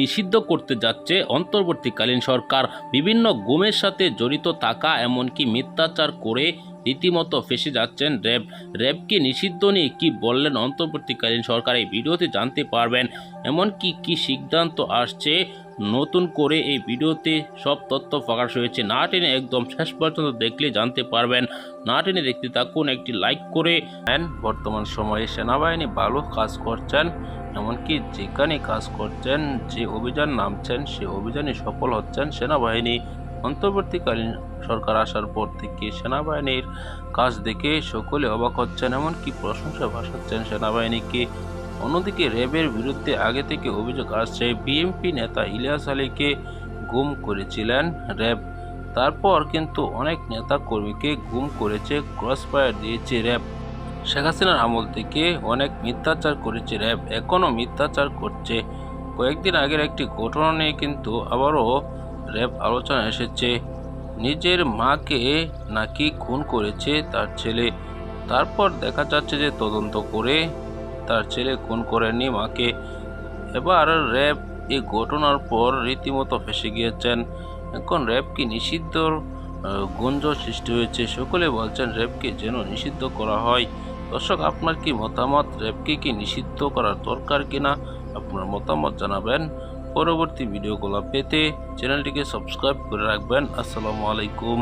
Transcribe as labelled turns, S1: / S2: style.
S1: নিষিদ্ধ করতে যাচ্ছে অন্তর্বর্তীকালীন সরকার। বিভিন্ন গুমের সাথে জড়িত থাকা, এমনকি মিথ্যাচার করে রীতিমতো ফেসে যাচ্ছেন র্যাব। র্যাবকে নিষিদ্ধ নিয়ে কি বললেন অন্তর্বর্তীকালীন সরকার এই ভিডিওতে জানতে পারবেন। এমনকি কি সিদ্ধান্ত আসছে নতুন করে এই ভিডিওতে সব তথ্য প্রকাশ হয়েছে। না টেনে একদম শেষ পর্যন্ত দেখলে জানতে পারবেন। না টেনে দেখতে থাকুন, একটি লাইক করে বর্তমান সময়ে সেনাবাহিনী ভালো কাজ করছেন, এমনকি যেখানে কাজ করছেন, যে অভিযান নামছেন, সে অভিযানে সফল হচ্ছেন সেনাবাহিনী। অন্তর্বর্তীকালীন সরকার আসার পর থেকে সেনাবাহিনীর কাজ দেখে সকলে অবাক হচ্ছেন, এমনকি প্রশংসা ভাসাচ্ছেন সেনাবাহিনীকে। অন্যদিকে র্যাবের বিরুদ্ধে আগে থেকে অভিযোগ আসছে বিএমপি নেতা ইলিয়াস আলীকে গুম করেছিলেন র্যাব। তারপর কিন্তু অনেক নেতা কর্মীকে গুম করেছে ক্রস ক্রসফায়ার দিয়েছে র্যাব। শেখ হাসিনার আমল থেকে অনেক মিথ্যাচার করেছে র্যাব, এখনও মিথ্যাচার করছে। কয়েকদিন আগের একটি ঘটনা নিয়ে কিন্তু আবারও র্যাব আলোচনা এসেছে। নিজের মাকে নাকি খুন করেছে তার ছেলে। তারপর দেখা যাচ্ছে যে তদন্ত করে তার ছেলে খুন করেনি মাকে এবার র্যাব এই ঘটনার পর রীতিমতো ফেসে গিয়েছেন। এখন র্যাবকে নিষিদ্ধর আহ, গুঞ্জ সৃষ্টি হয়েছে? সকলে বলছেন র্যাবকে যেন নিষিদ্ধ করা হয়। দর্শক আপনার কি মতামত? র্যাবকে কি নিষিদ্ধ করার দরকার কিনা আপনার মতামত জানাবেন পরবর্তী ভিডিওগুলো পেতে চ্যানেলটিকে সাবস্ক্রাইব করে রাখবেন। আসসালামু আলাইকুম।